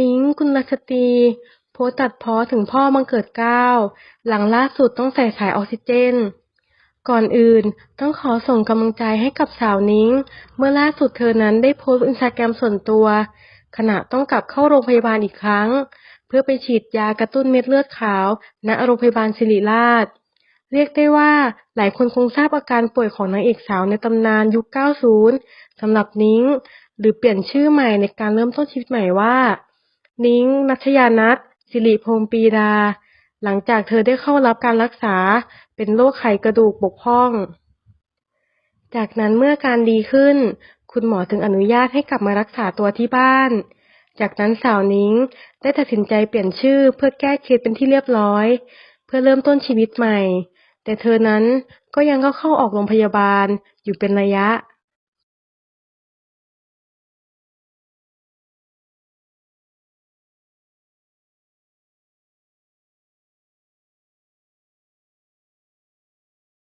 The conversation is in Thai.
นิ้งกุลสตรี โพสต์ตัดพ้อถึงพ่อบังเกิดเก้า หลังล่าสุดต้องใส่สายออกซิเจน ก่อนอื่นต้องขอส่งกำลังใจให้กับสาวนิ้ง เมื่อล่าสุดเธอนั้นได้โพสต์อินสตาแกรมส่วนตัว ขณะต้องกลับเข้าโรงพยาบาลอีกครั้ง เพื่อไปฉีดยากระตุ้นเม็ดเลือดขาว ณ โรงพยาบาลศิริราช เรียกได้ว่าหลายคนคงทราบอาการป่วยของนางเอกสาวในตำนานยุค 90สำหรับนิ้ง หรือเปลี่ยนชื่อใหม่ในการเริ่มต้นชีวิตใหม่ว่า นิ้งนัชยานัทสิริพงษ์ปรีดา หลังจากเธอได้เข้ารับการรักษาเป็นโรคไขกระดูกบกพร่อง จากนั้นเมื่อการดีขึ้น คุณหมอถึงอนุญาตให้กลับมารักษาตัวที่บ้าน จากนั้นสาวนิ้งได้ตัดสินใจเปลี่ยนชื่อเพื่อแก้เคล็ดเป็นที่เรียบร้อย เพื่อเริ่มต้นชีวิตใหม่ แต่เธอนั้นก็ยังเข้าเข้าออกโรงพยาบาลอยู่เป็นระยะ